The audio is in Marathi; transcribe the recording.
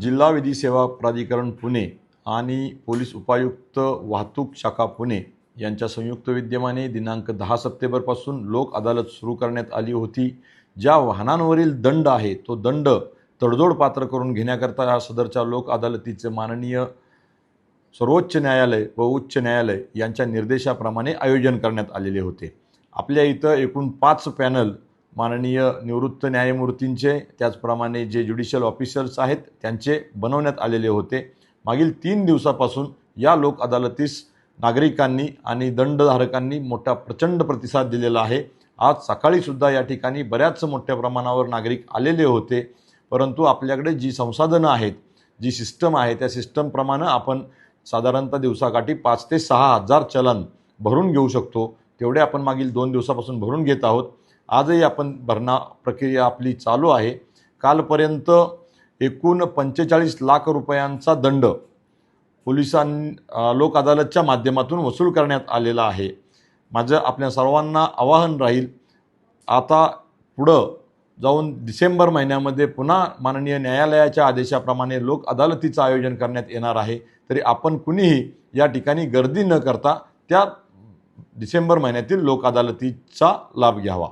जिल्हा विधी सेवा प्राधिकरण पुणे आणि पोलीस उपायुक्त वाहतूक शाखा पुणे यांच्या संयुक्त विद्यमाने दिनांक दहा सप्टेंबरपासून लोक अदालत सुरू करण्यात आली होती. ज्या वाहनांवरील दंड आहे तो दंड तडजोड पात्र करून घेण्याकरता या सदरच्या लोक अदालतीचे माननीय सर्वोच्च न्यायालय व उच्च न्यायालय यांच्या निर्देशाप्रमाणे आयोजन करण्यात आलेले होते. आपल्या इथं एकूण पाच पॅनल माननीय निवृत्त न्यायमूर्तींचे त्याचप्रमाणे जे ज्युडिशियल ऑफिसर्स आहेत त्यांचे बनवण्यात आलेले होते. मागील तीन दिवसापासून या लोक अदालतीस नागरिकांनी आणि दंडधारकांनी मोठा प्रचंड प्रतिसाद दिलेला आहे. आज सकाळीसुद्धा या ठिकाणी बऱ्याच मोठ्या प्रमाणावर नागरिक आलेले होते. परंतु आपल्याकडे जी संसाधनं आहेत जी सिस्टम आहे त्या सिस्टमप्रमाणे आपण साधारणतः दिवसाकाठी पाच ते सहा हजार चलन भरून घेऊ शकतो. तेवढे आपण मागील दोन दिवसापासून भरून घेत आहोत. आजही आपण भरणा प्रक्रिया आपली चालू आहे. कालपर्यंत एकूण पंचेचाळीस लाख रुपयांचा दंड पोलिसां लोक अदालतच्या माध्यमातून वसूल करण्यात आलेला आहे. माझं आपल्या सर्वांना आवाहन राहील आता पुढं जाऊन डिसेंबर महिन्यामध्ये पुन्हा माननीय न्यायालयाच्या आदेशाप्रमाणे लोक अदालतीचं आयोजन करण्यात येणार आहे. तरी आपण कुणीही या ठिकाणी गर्दी न करता त्या डिसेंबर महिन्यातील लोक अदालतीचा लाभ घ्यावा.